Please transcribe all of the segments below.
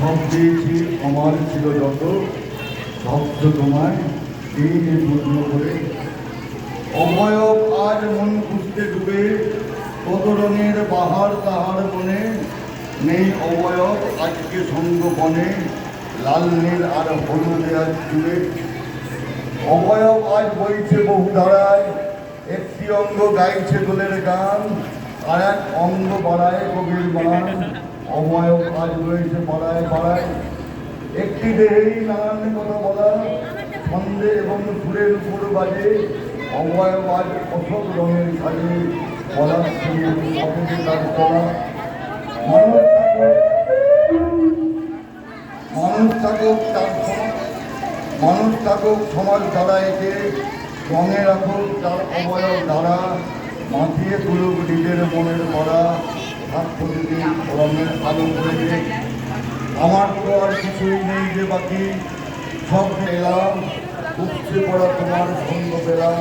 সব দিয়েছি আমার ছিল যত ভক্ত তোমায় যে পূর্ণ করে। অবয়ব আজ মন খুঁজতে ডুবে, কত রঙের বাহার তাহার মনে। নেই অবয়ব আজকে সঙ্গ বনে, লাল নীল আর হলুদে আজ জুড়ে। অবয়ব আজ বইছে বহু ধারায়, একটি অঙ্গ গাইছে দোলের গান, আর এক অঙ্গ বাড়ায় কবির গান অবয়ব আজ রয়েছে পাড়ায় পাড়ায়। একটি দেহেই নানান কথা বলা, ছন্দে এবং সুরের উপর বাজে। অবয়ব আজ অশোক রঙের সাজে বলার সবেতে তার চলা। মানুষ মানুষ থাকুক তার মানুষ থাকুক সমাজ দ্বারা একে রঙে রাখুক তার অবয়ব দ্বারা মাতিয়ে তুলুক নিজের মনের করা। আমার তো আর কিছুই নেই যে বাকি। সব পেলাম, উপচে পড়া তোমার সঙ্গ পেলাম।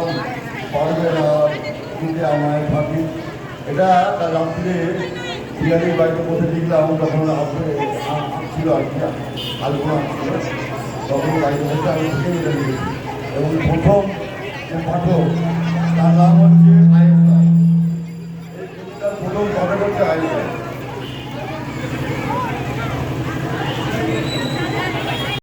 পারবে না দিতে আমায় থাকি এটা তার রাত্রে বিহারির বাড়িতে বসে লিখলাম যখন আসলে ছিল আর কি আলোচনা ছিল তখন বাড়িতে বসে আমি এবং প্রথম পাঠক, তার নাম হচ্ছে Obrigado.